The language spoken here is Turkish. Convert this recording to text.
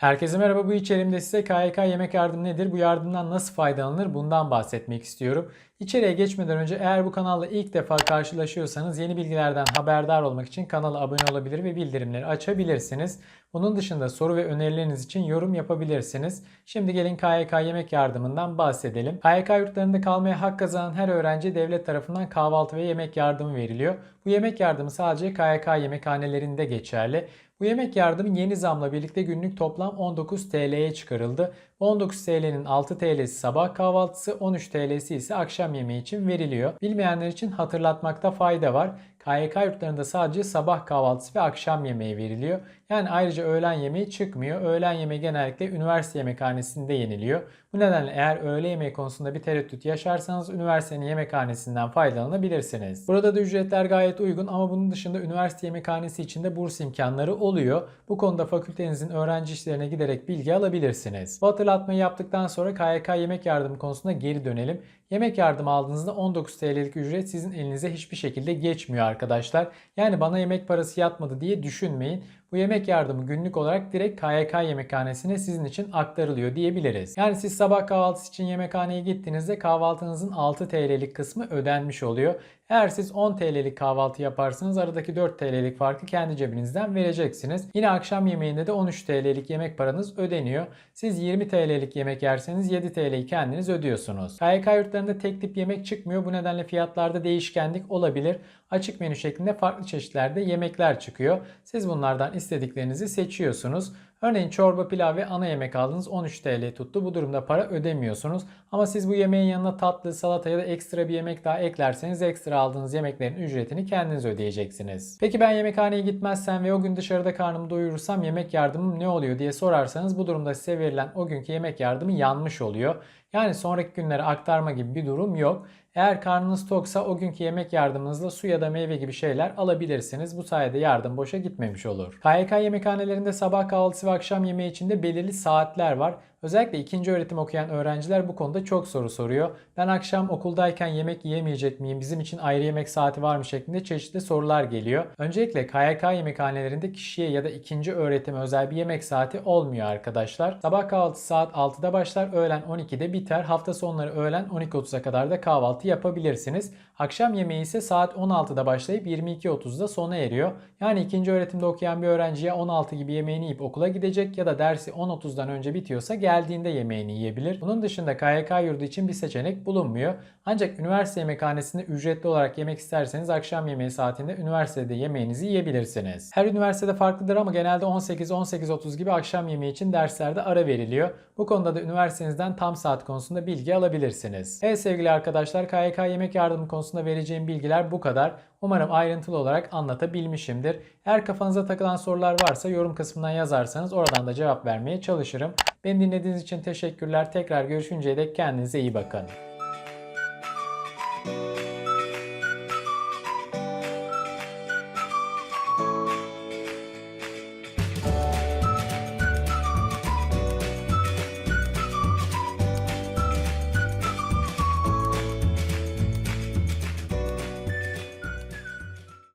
Herkese merhaba bu içeriğimde size KYK yemek yardımı nedir, bu yardımdan nasıl faydalanılır bundan bahsetmek istiyorum. İçeriye geçmeden önce eğer bu kanalla ilk defa karşılaşıyorsanız yeni bilgilerden haberdar olmak için kanala abone olabilir ve bildirimleri açabilirsiniz. Bunun dışında soru ve önerileriniz için yorum yapabilirsiniz. Şimdi gelin KYK yemek yardımından bahsedelim. KYK yurtlarında kalmaya hak kazanan her öğrenci devlet tarafından kahvaltı ve yemek yardımı veriliyor. Bu yemek yardımı sadece KYK yemekhanelerinde geçerli. Bu yemek yardımı yeni zamla birlikte günlük toplam 19 TL'ye çıkarıldı. Bu 19 TL'nin 6 TL'si sabah kahvaltısı, 13 TL'si ise akşam yemeği için veriliyor. Bilmeyenler için hatırlatmakta fayda var. KYK yurtlarında sadece sabah kahvaltısı ve akşam yemeği veriliyor. Yani ayrıca öğlen yemeği çıkmıyor. Öğlen yemeği genellikle üniversite yemekhanesinde yeniliyor. Bu nedenle eğer öğle yemeği konusunda bir tereddüt yaşarsanız üniversitenin yemekhanesinden faydalanabilirsiniz. Burada da ücretler gayet uygun ama bunun dışında üniversite yemekhanesi içinde burs imkanları oluyor. Bu konuda fakültenizin öğrenci işlerine giderek bilgi alabilirsiniz. Bu hatırlatmayı yaptıktan sonra KYK yemek yardımı konusunda geri dönelim. Yemek yardımı aldığınızda 19 TL'lik ücret sizin elinize hiçbir şekilde geçmiyor arkadaşlar. Yani bana yemek parası yatmadı diye düşünmeyin. Bu yemek yardımı günlük olarak direkt KYK yemekhanesine sizin için aktarılıyor diyebiliriz. Yani siz sabah kahvaltısı için yemekhaneye gittiğinizde kahvaltınızın 6 TL'lik kısmı ödenmiş oluyor. Eğer siz 10 TL'lik kahvaltı yaparsanız aradaki 4 TL'lik farkı kendi cebinizden vereceksiniz. Yine akşam yemeğinde de 13 TL'lik yemek paranız ödeniyor. Siz 20 TL'lik yemek yerseniz 7 TL'yi kendiniz ödüyorsunuz. KYK yurtlarında tek tip yemek çıkmıyor. Bu nedenle fiyatlarda değişkenlik olabilir. Açık menü şeklinde farklı çeşitlerde yemekler çıkıyor. Siz bunlardan istediklerinizi seçiyorsunuz. Örneğin çorba, pilav ve ana yemek aldınız 13 TL tuttu. Bu durumda para ödemiyorsunuz. Ama siz bu yemeğin yanına tatlı, salata ya da ekstra bir yemek daha eklerseniz ekstra aldığınız yemeklerin ücretini kendiniz ödeyeceksiniz. Peki ben yemekhaneye gitmezsem ve o gün dışarıda karnımı doyurursam yemek yardımım ne oluyor diye sorarsanız bu durumda size verilen o günkü yemek yardımı yanlış oluyor. Yani sonraki günlere aktarma gibi bir durum yok. Eğer karnınız toksa o günkü yemek yardımınızla su ya da meyve gibi şeyler alabilirsiniz. Bu sayede yardım boşa gitmemiş olur. KYK yemekhanelerinde sabah kahvaltısı ve akşam yemeği için de belirli saatler var. Özellikle ikinci öğretim okuyan öğrenciler bu konuda çok soru soruyor. Ben akşam okuldayken yemek yiyemeyecek miyim? Bizim için ayrı yemek saati var mı? şeklinde çeşitli sorular geliyor. Öncelikle KYK yemekhanelerinde kişiye ya da ikinci öğretime özel bir yemek saati olmuyor arkadaşlar. Sabah kahvaltısı saat 6'da başlar, öğlen 12'de biter. Hafta sonları öğlen 12.30'a kadar da kahvaltı yapabilirsiniz. Akşam yemeği ise saat 16'da başlayıp 22.30'da sona eriyor. Yani ikinci öğretimde okuyan bir öğrenciye 16 gibi yemeğini yiyip okula gidecek ya da dersi 10.30'dan önce bitiyorsa geldiğinde yemeğini yiyebilir. Bunun dışında KYK yurdu için bir seçenek bulunmuyor. Ancak üniversite yemekhanesinde ücretli olarak yemek isterseniz akşam yemeği saatinde üniversitede yemeğinizi yiyebilirsiniz. Her üniversitede farklıdır ama genelde 18-18.30 gibi akşam yemeği için derslerde ara veriliyor. Bu konuda da üniversitenizden tam saat konusunda bilgi alabilirsiniz. Evet sevgili arkadaşlar KYK yemek yardımı konusunda vereceğim bilgiler bu kadar. Umarım ayrıntılı olarak anlatabilmişimdir. Eğer kafanıza takılan sorular varsa yorum kısmından yazarsanız oradan da cevap vermeye çalışırım. Beni dinlediğiniz için teşekkürler. Tekrar görüşünceye dek kendinize iyi bakın.